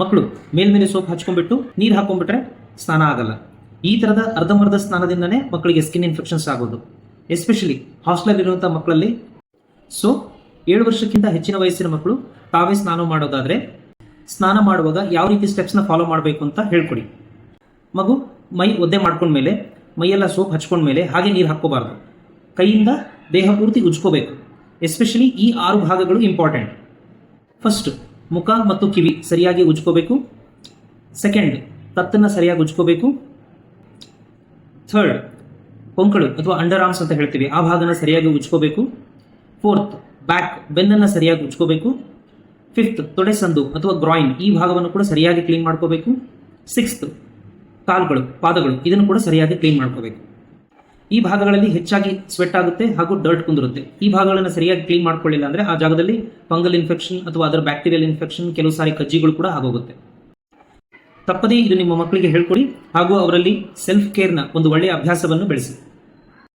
ಮಕ್ಕಳು ಮೇಲ್ಮೇಲೆ ಸೋಪ್ ಹಚ್ಕೊಂಡ್ಬಿಟ್ಟು ನೀರು ಹಾಕೊಂಡ್ಬಿಟ್ರೆ ಸ್ನಾನ ಆಗಲ್ಲ. ಈ ಥರದ ಅರ್ಧಂಬರ್ಧ ಸ್ನಾನದಿಂದನೇ ಮಕ್ಕಳಿಗೆ ಸ್ಕಿನ್ ಇನ್ಫೆಕ್ಷನ್ಸ್ ಆಗೋದು. ಎಸ್ಪೆಷಲಿ ಹಾಸ್ಟೆಲಲ್ಲಿರುವಂಥ ಮಕ್ಕಳಲ್ಲಿ. ಸೊ ಏಳು ವರ್ಷಕ್ಕಿಂತ ಹೆಚ್ಚಿನ ವಯಸ್ಸಿನ ಮಕ್ಕಳು ತಾವೇ ಸ್ನಾನ ಮಾಡೋದಾದ್ರೆ ಸ್ನಾನ ಮಾಡುವಾಗ ಯಾವ ರೀತಿ ಸ್ಟೆಪ್ಸ್ನ ಫಾಲೋ ಮಾಡಬೇಕು ಅಂತ ಹೇಳ್ಕೊಡಿ. ಮಗು ಮೈ ಒದ್ದೆ ಮಾಡ್ಕೊಂಡ್ಮೇಲೆ, ಮೈಯೆಲ್ಲ ಸೋಪ್ ಹಚ್ಕೊಂಡ್ಮೇಲೆ ಹಾಗೆ ನೀರು ಹಾಕ್ಕೋಬಾರ್ದು. ಕೈಯಿಂದ ದೇಹ ಪೂರ್ತಿ ಉಜ್ಕೋಬೇಕು. ಎಸ್ಪೆಷಲಿ ಈ ಆರು ಭಾಗಗಳು ಇಂಪಾರ್ಟೆಂಟ್ ಫಸ್ಟ್ ಮುಖ ಮತ್ತು ಕಿವಿ ಸರಿಯಾಗಿ ಉಜ್ಕೋಬೇಕು. ಸೆಕೆಂಡ್ ತತ್ತನ್ನು ಸರಿಯಾಗಿ ಉಜ್ಕೋಬೇಕು. ಥರ್ಡ್ ಕೊಂಕಳು ಅಥವಾ ಅಂಡರ್ ಆರ್ಮ್ಸ್ ಅಂತ ಹೇಳ್ತೀವಿ, ಆ ಭಾಗನ ಸರಿಯಾಗಿ ಉಜ್ಕೋಬೇಕು. ಫೋರ್ತ್ ಬ್ಯಾಕ್ ಬೆನ್ನನ್ನು ಸರಿಯಾಗಿ ಉಜ್ಕೋಬೇಕು. ಫಿಫ್ತ್ ತೊಡೆ ಸಂದು ಅಥವಾ ಗ್ರಾಯಿನ್ ಈ ಭಾಗವನ್ನು ಕೂಡ ಸರಿಯಾಗಿ ಕ್ಲೀನ್ ಮಾಡ್ಕೋಬೇಕು. ಸಿಕ್ಸ್ತ್ ಕಾಲುಗಳು, ಪಾದಗಳು, ಇದನ್ನು ಕೂಡ ಸರಿಯಾಗಿ ಕ್ಲೀನ್ ಮಾಡ್ಕೋಬೇಕು. ಈ ಭಾಗಗಳಲ್ಲಿ ಹೆಚ್ಚಾಗಿ ಸ್ವೆಟ್ ಆಗುತ್ತೆ ಹಾಗೂ ಡರ್ಟ್ ಕುಂದಿರುತ್ತೆ. ಈ ಭಾಗಗಳನ್ನು ಸರಿಯಾಗಿ ಕ್ಲೀನ್ ಮಾಡ್ಕೊಳ್ಳಿಲ್ಲ ಅಂದ್ರೆ ಆ ಜಾಗದಲ್ಲಿ ಫಂಗಲ್ ಇನ್ಫೆಕ್ಷನ್ ಅಥವಾ ಅದರ ಬ್ಯಾಕ್ಟೀರಿಯಲ್ ಇನ್ಫೆಕ್ಷನ್ ಕೆಲವು ಸಾರಿ ಕಜ್ಜಿಗಳು ಕೂಡ ಆಗೋಗುತ್ತೆ. ತಪ್ಪದೇ ಇದು ನಿಮ್ಮ ಮಕ್ಕಳಿಗೆ ಹೇಳ್ಕೊಡಿ ಹಾಗೂ ಅವರಲ್ಲಿ ಸೆಲ್ಫ್ ಕೇರ್ನ ಒಂದು ಒಳ್ಳೆಯ ಅಭ್ಯಾಸವನ್ನು ಬೆಳೆಸಿ.